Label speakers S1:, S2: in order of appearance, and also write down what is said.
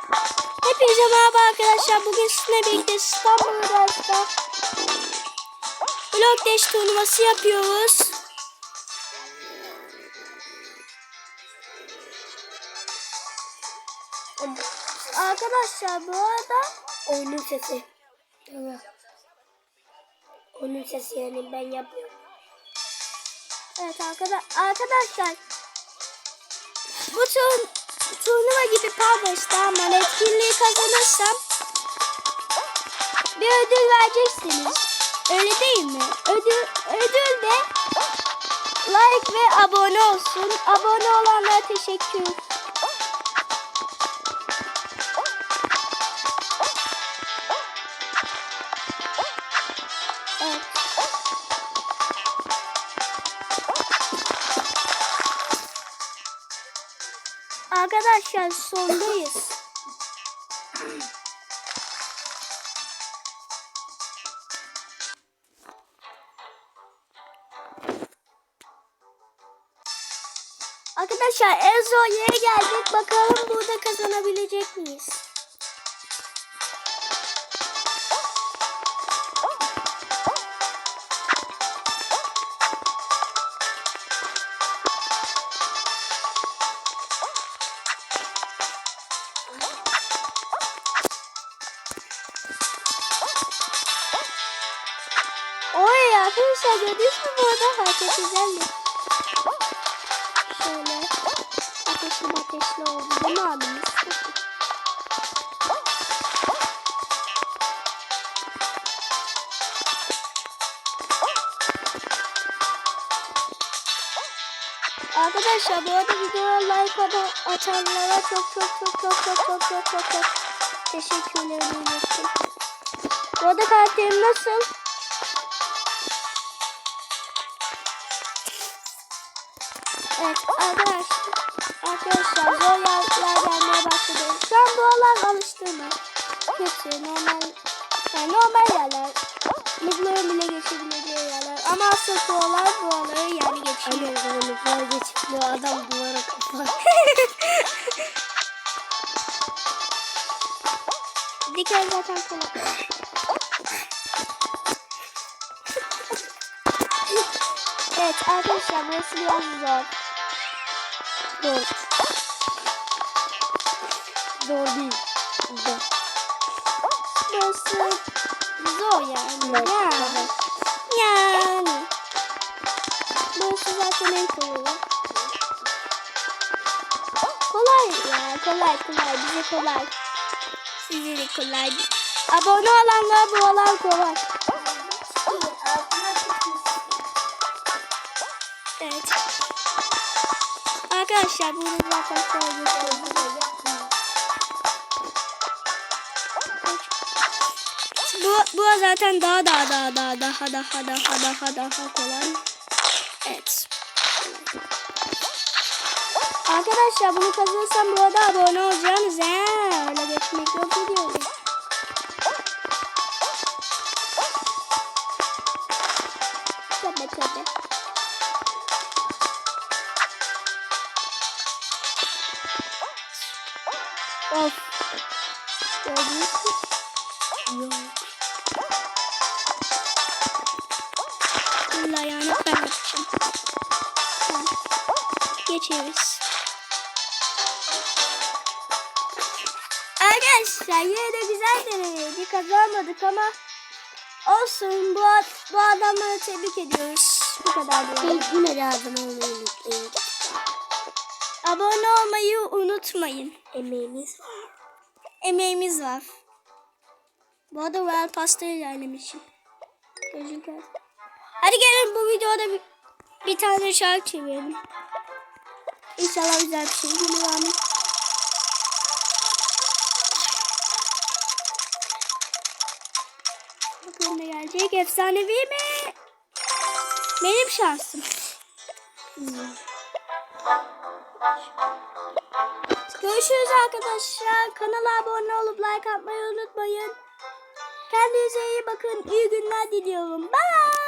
S1: Hepinize merhaba arkadaşlar. Bugün sizinle birlikte İstanbul Üniversitesi'nde Blok Dash turnuvası yapıyoruz. Arkadaşlar bu arada
S2: Oyunun sesi. Tamam. Oyunun sesi yani ben yapıyorum.
S1: evet arkadaş, arkadaşlar bu turn, turnuva gibi kalmıştı ama etkinliği kazanırsam bir ödül vereceksiniz. Öyle değil mi? Ödül, ödül de like ve abone olsun. Abone olanlara teşekkür. Arkadaşlar sondayız. Arkadaşlar en zor yere geldik. Bakalım burada kazanabilecek miyiz? Arkadaşlar gördünüz mü bu arada hareket güzeldi. Şöyle ateşli ateşli oldu mi abimiz? Arkadaşlar bu arada videoya like ata- atanlara çok çok çok çok çok çok çok çok çok teşekkürlerimi ilettim. Bu arada karakterim nasıl? Evet arkadaşlar, arkadaşlar zor yerler gelmeye başladı. Şu an bu alan alıştırma. Kötü, normal, yani normal yerler. Mutluğun bile geçebileceği yerler. Ama asıl prolar buraları yani geçiyor.
S2: Aynen zorluklar geçiyor. Adam duvara kapar.
S1: Diken zaten kolay. evet arkadaşlar burası biraz zor.
S2: Zor. Zor değil. Zor.
S1: Burası zor yani.
S2: Evet,
S1: Yani. Yani. Burası zaten en kolayı. Kolay ya. Kolay kolay. Bize kolay. Size de kolay. Abone olanlara bu olan kolay. Evet. Arkadaşlar bunu zaten söyleyeceğim. Bu, bu zaten daha daha daha daha daha daha daha daha daha kolay. Evet. Arkadaşlar bunu kazanırsam bu arada abone olacaksınız he. Of. Gördünüz mü?
S2: Yok.
S1: Bunun ayağını ben açacağım. Geçiyoruz. Arkadaşlar yine de güzel denemeydi. Kazanmadık ama olsun. Bu, bu adamları tebrik ediyoruz. Bu kadar diyelim.
S2: Yine abone olmayı unutmayın.
S1: Abone olmayı unutmayın.
S2: Emeğimiz var.
S1: Emeğimiz var. Bu arada Royal Pasta ilerlemişim. Gözüküyor. Hadi gelin bu videoda bir, bir tane şarkı çevirelim. İnşallah güzel bir şey gelir amin. Bakalım ne gelecek. Efsanevi mi? Benim şansım. Hmm. Görüşürüz arkadaşlar. Kanala abone olup like atmayı unutmayın. Kendinize iyi bakın. İyi günler diliyorum. Bye.